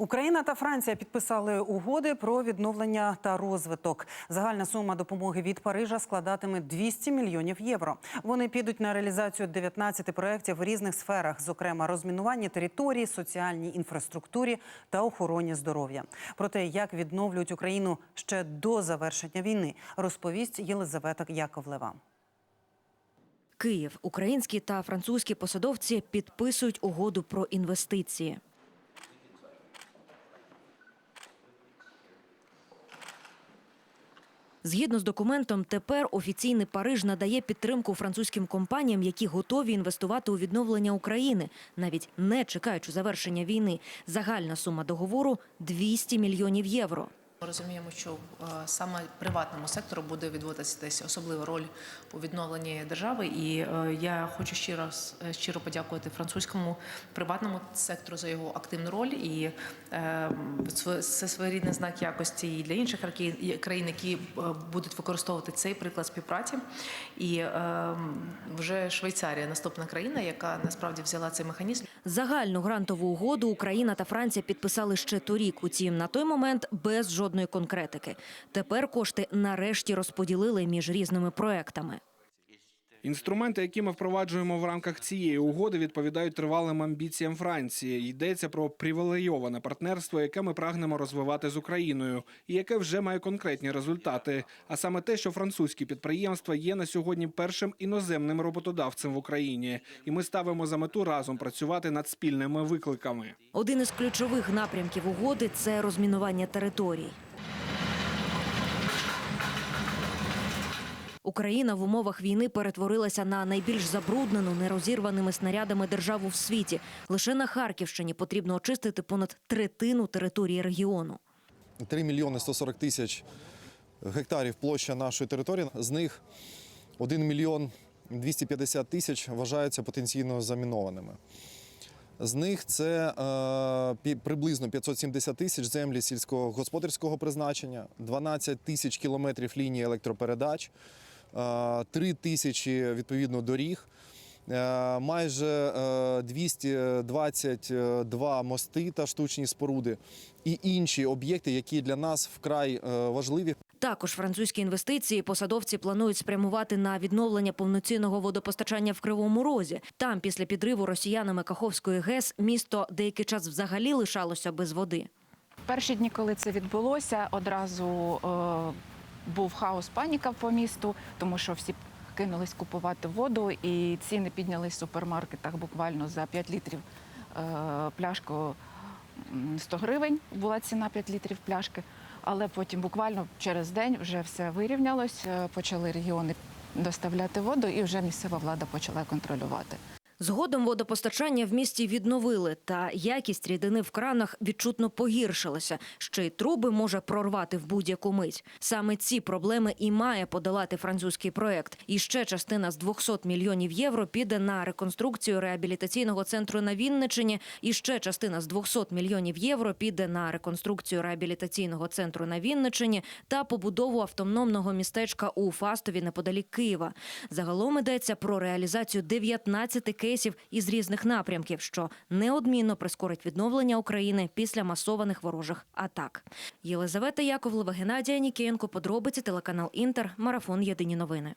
Україна та Франція підписали угоди про відновлення та розвиток. Загальна сума допомоги від Парижа складатиме 200 мільйонів євро. Вони підуть на реалізацію 19 проєктів в різних сферах, зокрема розмінування території, соціальній інфраструктурі та охороні здоров'я. Про те, як відновлюють Україну ще до завершення війни, розповість Єлизавета Яковлева. Київ, українські та французькі посадовці підписують угоду про інвестиції. Згідно з документом, тепер офіційний Париж надає підтримку французьким компаніям, які готові інвестувати у відновлення України, навіть не чекаючи завершення війни. Загальна сума договору 200 мільйонів євро. Ми розуміємо, що е, саме приватному сектору буде відводитися десь особлива роль у відновленні держави. І е, я хочу раз е, щиро подякувати французькому приватному сектору за його активну роль. І це своєрідний знак якості і для інших країн, які будуть використовувати цей приклад співпраці. І е, вже Швейцарія наступна країна, яка насправді взяла цей механізм. Загальну грантову угоду Україна та Франція підписали ще торік. Утім, на той момент без жодної конкретики. Тепер кошти нарешті розподілили між різними проектами. Інструменти, які ми впроваджуємо в рамках цієї угоди, відповідають тривалим амбіціям Франції. Йдеться про привілейоване партнерство, яке ми прагнемо розвивати з Україною, і яке вже має конкретні результати. А саме те, що французькі підприємства є на сьогодні першим іноземним роботодавцем в Україні, і ми ставимо за мету разом працювати над спільними викликами. Один із ключових напрямків угоди це розмінування територій. Україна в умовах війни перетворилася на найбільш забруднену нерозірваними снарядами державу в світі. Лише на Харківщині потрібно очистити понад третину території регіону. 3 мільйони 140 тисяч гектарів площа нашої території. З них 1 мільйон 250 тисяч вважаються потенційно замінованими. З них це е, приблизно 570 тисяч землі сільськогосподарського призначення, 12 тисяч кілометрів лінії електропередач, 3 тисячі відповідно доріг, е, майже е, 222 мости та штучні споруди і інші об'єкти, які для нас вкрай е, важливі. Також французькі інвестиції посадовці планують спрямувати на відновлення повноцінного водопостачання в Кривому Розі. Там, після підриву росіянами Каховської ГЕС, місто деякий час взагалі лишалося без води. Перші дні, коли це відбулося, одразу е, був хаос, паніка по місту, тому що всі кинулись купувати воду, і ціни піднялись в супермаркетах буквально за 5 літрів е, пляшку м, 100 гривень була ціна 5 літрів пляшки. Але потім буквально через день вже все вирівнялось, е, почали регіони доставляти воду, і вже місцева влада почала контролювати. Згодом водопостачання в місті відновили, та якість рідини в кранах відчутно погіршилася. Ще й труби може прорвати в будь-яку мить. Саме ці проблеми і має подолати французький проект. І ще частина з 200 мільйонів євро піде на реконструкцію реабілітаційного центру на Вінничині. І ще частина з 200 мільйонів євро піде на реконструкцію реабілітаційного центру на Вінничині та побудову автономного містечка у Фастові неподалік Києва. Загалом йдеться про реалізацію 19 кейсів із різних напрямків, що неодмінно прискорить відновлення України після масованих ворожих атак. Єлизавета Яковлева, Геннадія Нікієнко, подробиці телеканал Інтер, марафон Єдині новини.